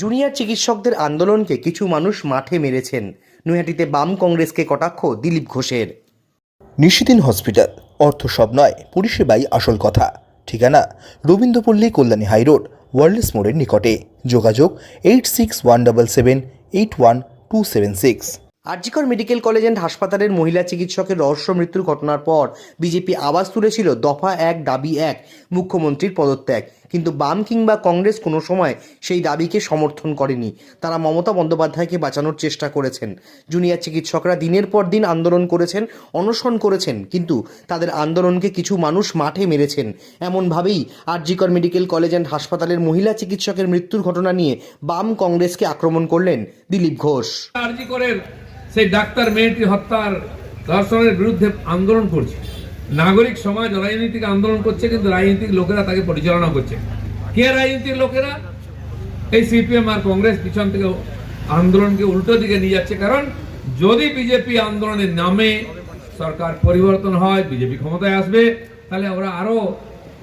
Junior চিকিৎসকদের আন্দোলনকে কিছু মানুষ মাঠে মেরেছেন। নৈহাটিতে বাম কংগ্রেসকে কটাক্ষ দিলীপ ঘোষের। নিশিদিন হসপিটাল অর্থ সব নয় পরিষেবাই আসল কথা। ঠিকানা রবীন্দ্রপল্লী কল্যাণী হাইরোড ওয়ার্ল্ডস মোড়ের নিকটে। যোগাযোগ eight six one double seven eight one two seven six. R G Kar medical college and হাসপাতালের মহিলা চিকিৎসকের রহস্য মৃত্যুর ঘটনার পর বিজেপি আওয়াজ তুলেছিল দফা এক দাবি এক মুখ্যমন্ত্রীর পদত্যাগ। কিন্তু বাম কিংবা কংগ্রেস কোনো সময় সেই দাবিকে সমর্থন করেনি। তারা মমতা বন্দ্যোপাধ্যায়কে বাঁচানোর চেষ্টা করেছেন। জুনিয়র চিকিৎসকরা দিনের পর দিন আন্দোলন করেছেন, অনশন করেছেন, কিন্তু তাদের আন্দোলনকে কিছু মানুষ মাঠে মেরেছেন। এমনভাবেই আরজিকর মেডিকেল কলেজ অ্যান্ড হাসপাতালের মহিলা চিকিৎসকের মৃত্যুর ঘটনা নিয়ে বাম কংগ্রেসকে আক্রমণ করলেন দিলীপ ঘোষ। আরজি করেন সেই ডাক্তার মেয়েটি হত্যার ধর্ষণের বিরুদ্ধে আন্দোলন করছে। নাগরিক সমাজ রাজনৈতিক আন্দোলন করছে, কিন্তু রাজনৈতিক লোকেরা তাকে পরিচালনা করছে। কে রাজনৈতিক লোকেরা? এই সিপিএম আর কংগ্রেস পিছন থেকে আন্দোলনকে উল্টো দিকে নিয়ে যাচ্ছে, কারণ যদি বিজেপি আন্দোলনের নামে, সরকার পরিবর্তন হয়, বিজেপি ক্ষমতায় আসবে, তাহলে ওরা আরও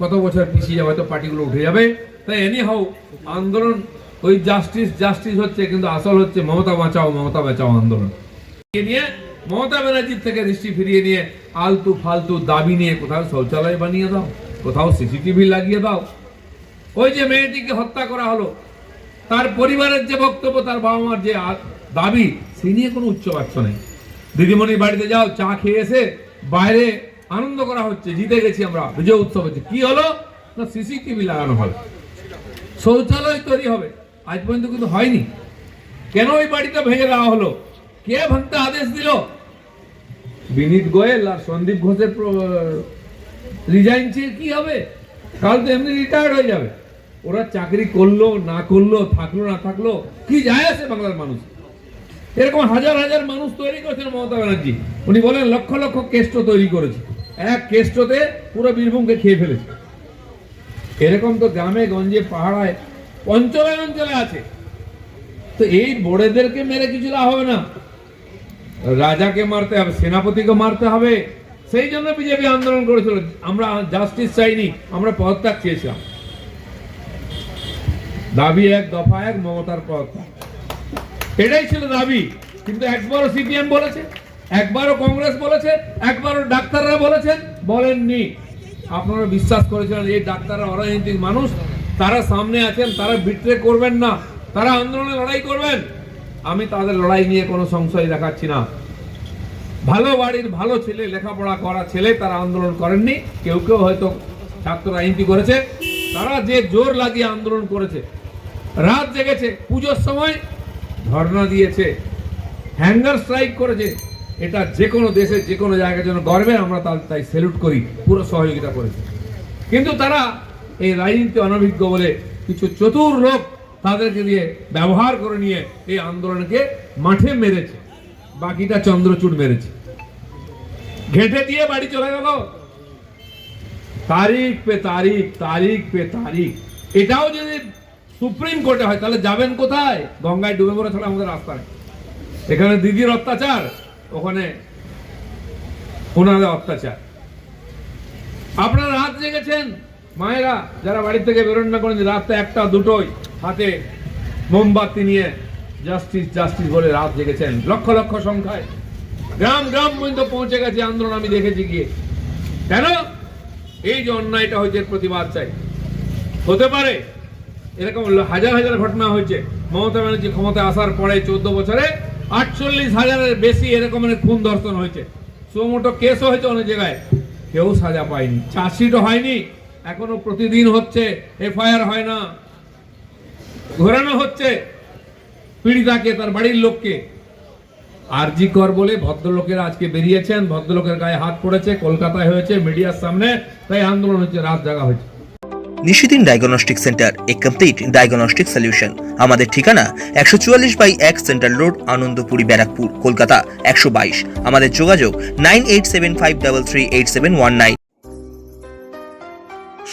কত বছর পিছিয়ে যাবে, হয়তো পার্টিগুলো উঠে যাবে। তাই এনি হাউ আন্দোলন ওই জাস্টিস জাস্টিস হচ্ছে, কিন্তু আসল হচ্ছে মমতা বাঁচাও মমতা বাঁচাও আন্দোলন। নিয়ে মমতা ব্যানার্জির থেকে দৃষ্টি ফিরিয়ে নিয়ে আলতু ফালতু দাবি নিয়ে কোথাও শৌচালয় বানিয়ে দাও, কোথাও সিসিটিভি লাগিয়ে দাও। ওই যে মেয়েটিকে হত্যা করা হলো, তার পরিবারের যে বক্তব্য, তার বাবা মার যে দাবি, সে নিয়ে কোনো উচ্চবাচ্য নেই। দিদিমণির বাড়িতে যাও, চা খেয়ে এসে বাইরে আনন্দ করা হচ্ছে, জিতে গেছি আমরা, বিজয় উৎসব হচ্ছে। কি হলো? না, সিসিটিভি লাগানো হলো। শৌচালয় তৈরি হবে, আজ পর্যন্ত কিন্তু হয়নি। কেন ওই বাড়িটা ভেঙে দেওয়া হলো? কে ভাঙতে আদেশ দিল? বিনীত গোয়েল আর সন্দীপ ঘোষের রিজাইন চেয়ে কি হবে? কাল তো এমনি রিটায়ার্ড হয়ে যাবে। ওরা চাকরি করল, না করল, থাকল, না থাকল, কি যায় আছে বাংলার মানুষ? এরকম হাজার হাজার মানুষ তৈরি করেছেন মমতা ব্যানার্জি। উনি বলেন, লক্ষ লক্ষ কেষ্ট তৈরি করেছে। এক কেষ্টতে পুরো বীরভূমকে খেয়ে ফেলেছে। এরকম তো গ্রামে, গঞ্জে, পাহাড়ায় অঞ্চলে অঞ্চলে আছে। তো এই বড়েদেরকে মেরে কিছু লাভ হবে না। রাজাকে মারতে হবে, সেনাপতিকে মারতে হবে। সেই জন্য বিজেপি আন্দোলন করেছিল। আমরা জাস্টিস চাইনি, আমরা পদত্যাগ চেয়েছিলাম। দাবি এক, দফা এক, মমতার পদত্যাগ এটাই ছিল দাবি। কিন্তু একবারও সিপিএম বলেছে, একবারও কংগ্রেস বলেছে, একবারও ডাক্তাররা বলেছেন বলেননি। আপনারা বিশ্বাস করেছিলেন, এই ডাক্তাররা অরাজনৈতিক মানুষ, তারা সামনে আছেন, তারা বিট্রে করবেন না, তারা আন্দোলনে লড়াই করবেন। আমি তাদের লড়াই নিয়ে কোনো সংশয় দেখাচ্ছি না। ভালো বাড়ির ভালো ছেলে, লেখাপড়া করা ছেলে তারা আন্দোলন করেননি। কেউ কেউ হয়তো ছাত্র রাজনীতি করেছে। তারা যে জোর লাগিয়ে আন্দোলন করেছে, রাত জেগেছে, পুজোর সময় ধর্ণা দিয়েছে, হ্যাঙ্গার স্ট্রাইক করেছে। এটা যে কোনো দেশে, যে কোনো জায়গার জন্য গর্বে আমরা তার তাই স্যালুট করি, পুরো সহযোগিতা করেছে। কিন্তু তারা এই রাজনীতি অনভিজ্ঞ বলে কিছু চতুর লোক তাদেরকে দিয়ে ব্যবহার করে নিয়ে এই আন্দোলনকে মাঠে মেরেছে। বাকিটা চন্দ্রচূড় মেরেছে। ঘেটে দিয়ে বাড়ি চলে গেল। তারিখ পে তারিখ তারিখ পে তারিখ। এটাও যদি সুপ্রিম কোর্টে হয়, তাহলে যাবেন কোথায়? গঙ্গায় ডুবে মরে ছাড়া আমাদের রাস্তা নেই। এখানে দিদির অত্যাচার, ওখানে ওনাদের অত্যাচার। আপনারা রাত জেগেছেন। মায়েরা যারা বাড়ি থেকে বেরোন না করেন রাতে একটা, দুটোই হাতে মোমবাতি নিয়ে জাস্টিস জাস্টিস বলে রাত জেগেছেন। লক্ষ লক্ষ সংখ্যায়। গ্রাম গ্রাম পর্যন্ত পৌঁছে গেছে আন্দোলন, আমি দেখেছি গিয়ে। কেন? এই যে অন্যায়টা হয়েছে প্রতিবাদ চাই। হতে পারে, এরকম হাজার হাজার ঘটনা হয়েছে। মমতা ব্যানার্জি ক্ষমতায় আসার পরে চোদ্দ বছরে আটচল্লিশ হাজারের বেশি এরকমের খুন ধর্ষণ হয়েছে। সুমোটো কেসও হয়েছে অনেক জায়গায়। কেউ সাজা পায়নি। চার্জশিটও হয়নি। এখনও প্রতিদিন হচ্ছে, এফআইআর হয় না। ঘোরানো হচ্ছে পীড়িতাকে, তার বাড়ির লোককে। আরজি কর বলে ভদ্রলোকেরা আজকে বেরিয়েছেন। ভদ্রলোকের গায়ে হাত পড়েছে, কলকাতায় হয়েছে, মিডিয়ার সামনে, তাই আন্দোলন হচ্ছে, রাত জাগা হয়েছে। Nishidin diagnostic centre, a complete diagnostic solution আমাদের ঠিকানা একশো চুয়াল্লিশ বাই এক সেন্ট্রাল রোড, আনন্দপুরি, ব্যারাকপুর, কলকাতা, একশো বাইশ। আমাদের যোগাযোগ nine eight seven five double three eight seven one nine.